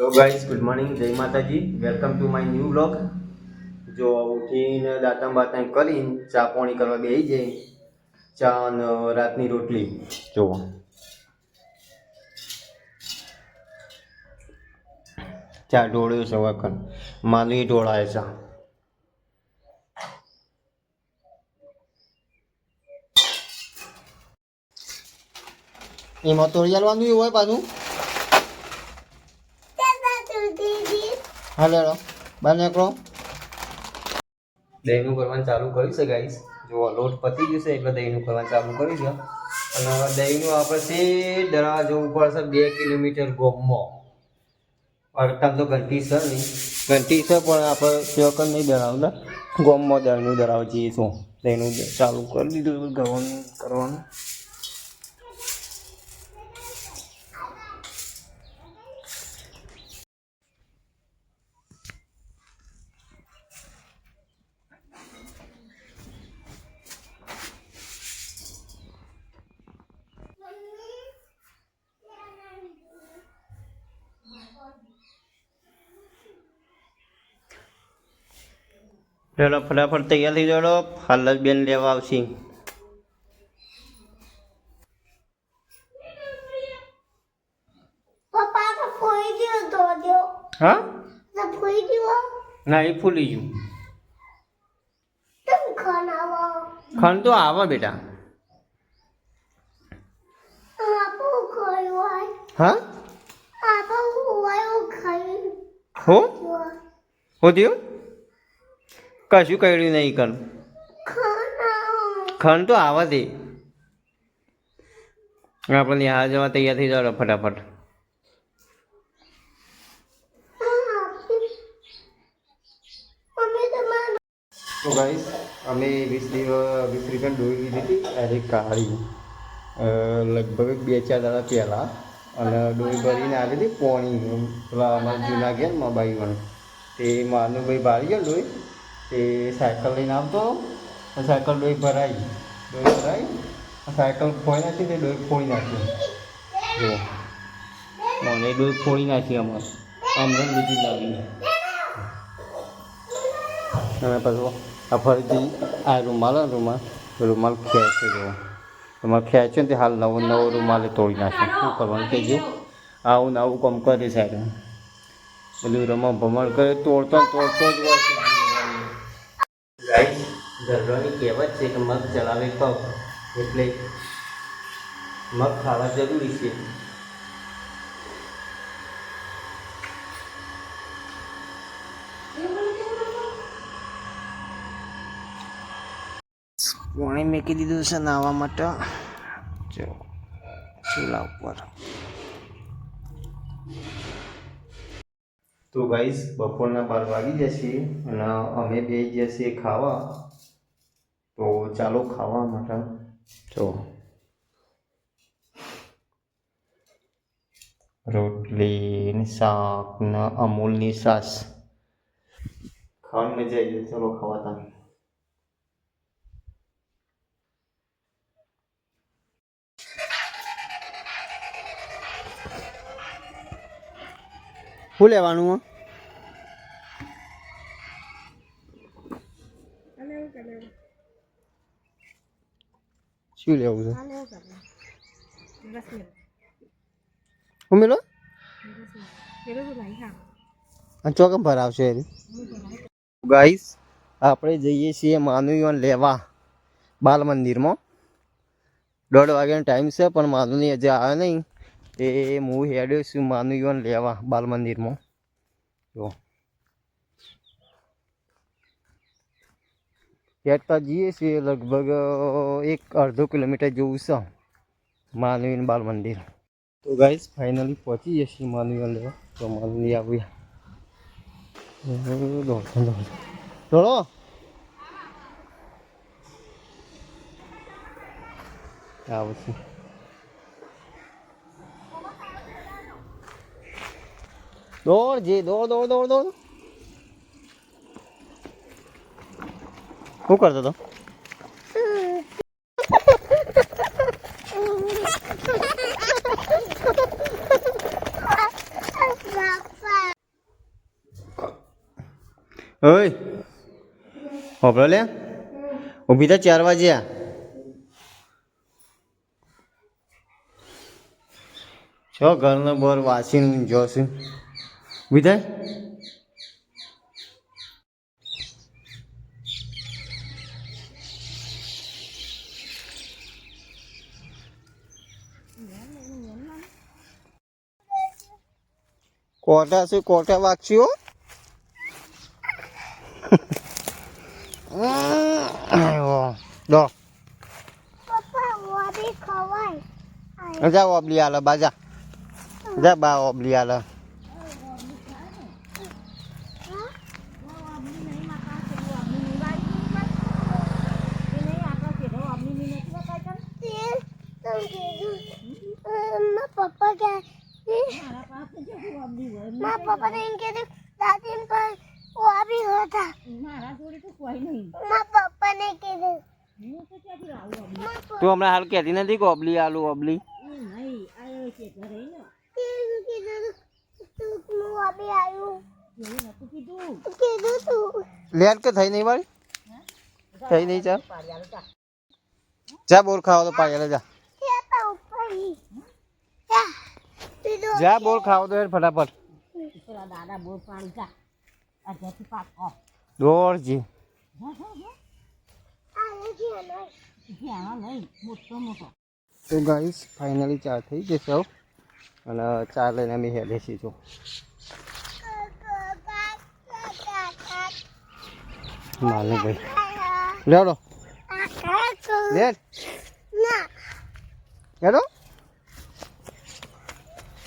તો guys good morning Jay Mataji. Welcome to my new blog જો ઉઠીને દાંતમ બાતમ કરીને ચા પાણી કરવા બેસી જાય ચા અને રાતની રોટલી. જુઓ ચા ઢોળ્યું છે વખત માનવી ઢોળાય છે. એમાં તો ચાલવાનું હોય પાછું. હાલો બહાર નીકળો. દહીંનું કરવાનું ચાલુ કર્યું છે ગાઈસ જો લોટ પતી ગયું છે એટલે દહીંનું કરવાનું ચાલુ કર્યું છે અને દહીંનું આપણે તે દરા જવું પડશે બે કિલોમીટર ગોમમાં અડતામ તો ઘંટી છે નહીં. ઘંટી છે પણ આપણે ચોકન નહીં ધરાવતા ગોમમાં દહીંનું દરાવ જઈએ શું. દહીંનું ચાલુ કરી દીધું ગવાનું કરવાનું. ચાલો ફટાફટ તૈયાર થઈ જાઓ હાલ જ બેન લેવા આવશે. હા? ના એ ફૂલી ગયું. ખણ તો આવે બેટા. હા? હો હો? થયું કશું કર્યું નહીં કર ખન તો આવે દે. આપણે આ જવા તૈયાર થઈ જાવ ફટાફટ. તો ગાઈસ અમે વીસ દિવસ વીસ રિટર્ન દોરી લીધી હતી અરે કાળી. લગભગ બે ચાર દાડા પહેલાં. અને દોરી ભરીને આવી હતી પોણી. પેલા અમારા જૂના ગયા વણ તે માનુભાઈ ભારી ગયો ડોઈ તે સાયકલ લઈને આવતો સાયકલ ડોઈ ભરાઈ ડોઈ ભરાઈ સાયકલ ખોઈ નાખી તે ડોઈ ફોડી નાખી જો મને ડોઈ ફોડી નાખી અમારે અમને બીજી લાવીને અને પછી આ ફરીથી આ રૂમાલ રૂમાલ. રૂમાલ ખેંચે જો રૂમાલ ખેંચે ને તે હાલ નવો નવો રૂમાલે તોડી નાખ્યો. શું કરવાનું કે જે આવું ને આવું કામ કરે સાહેબ બધું રમણ ભમણ કરે, તોડતો તોડતો જ હોય છે. ઘરવાની કહેવત છે કે મગ ચલાવે પગ. એટલે મગ ખાવા જરૂરી છે. પાણી મેકી દીધું છે નાહવા માટે. જો ચૂલા ઉપર. તો ગાઈઝ બપોરના બાર વાગી જશે અને અમે બે જશે ખાવા. ચાલો ખાવા માટે. જો. રોટલી ને શાક ને અમૂલની સાસ ખાવાની મજા આવી જાય ચલો ખાવા તા શું લેવાનું શું લેવું છે? હું. મેલો અને ચોકમ ભરાવશે ગાઈસ આપણે જઈએ છીએ માનવીઓને લેવા બાલ મંદિરમાં. દોઢ વાગ્યાનો ટાઈમ છે પણ માનુની હજી આવે નહીં. એ હું હેડ્યો છું માનવીઓને લેવા બાલ મંદિરમાં. જો. હેડતા જઈએ છીએ લગભગ એક અડધો કિલોમીટર જેવું છે માનવીન બાલ મંદિર. તો ગાઈસ ફાઇનલી પહોંચી જશે માનવીઓને લેવા. તો માનવી આવ્યા. દોડો આવશે દોડ, જે દોડ દોડ દોડ દોડ. શું કરતો તો ઓય, હોભળો લે. ઊભી તો ચાર વાગ્યા છો ઘરનો બોર વાસીને જોશું ઊભી કોટા છે કોટા વાગશી હો આવ્યો. દો. જા ઓબલી આલે બાજા જા. બા ઓબલી આલે તે તો કીધું મારા પપ્પા કે મારા પપ્પા ને એમ કીધું દાદી પણ ઓ આવી હતા. મારા પપ્પા ને કીધું મારા પપ્પા તું હમણાં હાલ કહેતી નથી કે ઓબલી આલુ ઓબલી? કીધું તું તું. લેટ કે થઈ નહીં વાળી થઈ નહીં જા. બોર ખાવા તો પાડ્યા જા. જા બોર ખાવો તો યાર ફટાફટ દાદા બોર પાણી જા. આ જતી પાક ઓ મોટો તો ગાઈસ ફાઇનલી ચા થઈ ગઈ સૌ અને ચા લઈને અમે હેડે છીએ માનું ભાઈ. લેડો. લેડ. લેડો.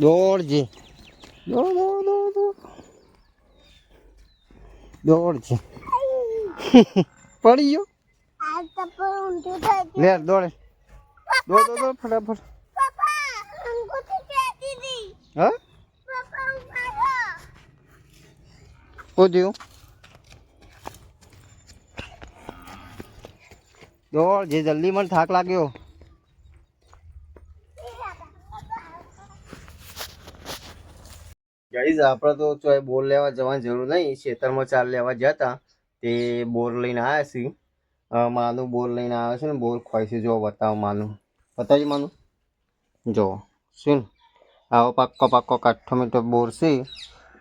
દોડજી. દોડ દોડ દોડ દોડ. દોડજી પડી ગયો. લે દોડે. દોડ દોડ દોડ ફટાફટ. હા? શું થયું દોડ જે જલ્દી મને થાક લાગ્યો. ગાઈઝ આપણે તો ચોય બોર લેવા જવાની જરૂર નહીં. ખેતરમાં ચાલ લેવા જતા તે બોર લઈને આવ્યા છીએ. માનું બોર લઈને આવ્યો છે ને બોર ખોય છે. જો બતાવો માનું. બતાવજો માનું. જો શું આવો પાક્કો પાક્કો કાઠો મીઠો બોર છે.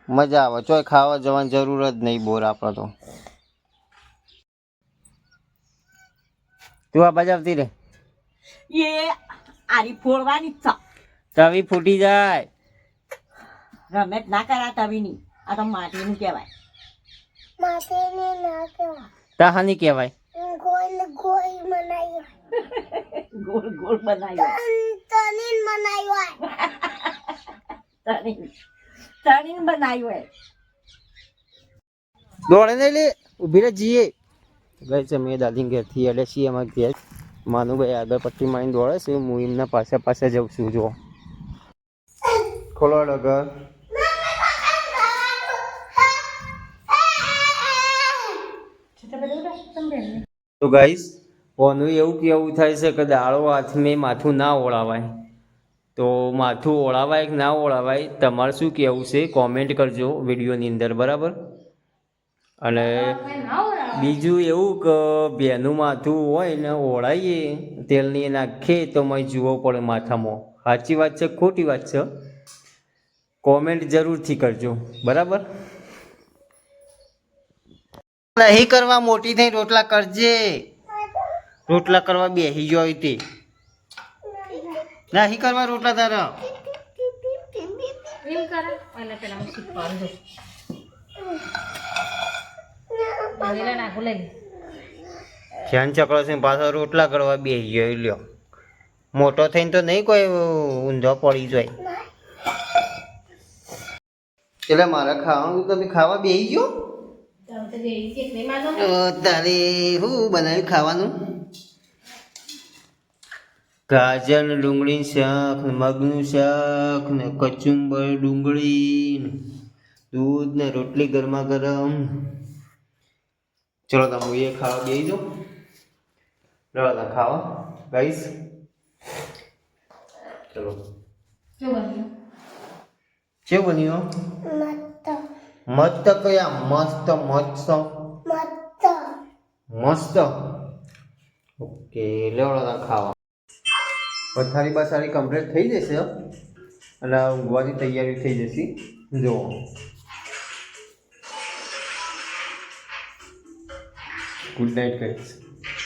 મજા આવે. ચોય ખાવા જવાની જરૂર જ નહીં બોર આપણે તો. તું આ બાજુ રે. એ આરી ફોડવાની તવી ફૂટી જાય. રમેશ ના કરા તવીની. આ તો માટીનું કહેવાય. માથેને ના કહેવાય. તા હાની કહેવાય. ગોલ ગોલ મનાયો. ગોળ ગોળ બનાવ્યો તનીન મનાયો તણીન તણીન બનાવ્યો એ. દોડે નહીં લે ઊભી રહે જીએ. ગઈ છે મેં દાદી ઘેરથી એટલે છીએ અમારે ઘેર. માનુભાઈ આગળ પટ્ટી મારીને દોડે છે. હું એમના પાસે પાસે જઉં છું જો ખોલો ડગર તો ગાઈસ ઓનું એવું કેવું થાય છે કે દાળો હાથમાં માથું ના ઓળાવાય? તો માથું ઓળાવાય કે ના ઓળાવાય, તમારે શું કહેવું છે? કોમેન્ટ કરજો વિડીયોની અંદર, બરાબર? અને બીજું એવું કે બેનું માથું હોય ને ઓળાઈએ, તેલની નાખીએ તો મેં જુઓ પડે માથામાં. સાચી વાત છે ખોટી વાત છે? કોમેન્ટ જરૂરથી કરજો, બરાબર? નહીં કરવા મોટી થઈ રોટલા કરજે. રોટલા કરવા બેસી ગયો તે. નહીં કરવા રોટલા તારા. ધ્યાન ચકડો છે પાછો રોટલા કરવા બેસી ગયો લ્યો. મોટો થઈને તો નહીં કોઈ ઊંધો પડી જાય. એટલે મારે ખાવાનું તમે ખાવા બેસી ગયો? તારે શું બનાવ્યું ખાવાનું? ગાજર ને શાખ શાક ને મગનું શાક ને કચુંબર ડુંગળી દૂધ ને રોટલી ગરમા ગરમ. ચલો તમે એ ખાવા બે જો ચલો તમે ખાવા. ગાઈસ. ચલો. કેવું બન્યું? મસ્ત કયા? મસ્ત મસ્ત. મત મસ્ત. ઓકે લેવડો તા ખાવા. પથારી બસારી કમ્પ્લીટ થઈ જશે અને ઊંઘવાની તૈયારી થઈ જશે. જુઓ. ગુડ નાઇટ કહીશ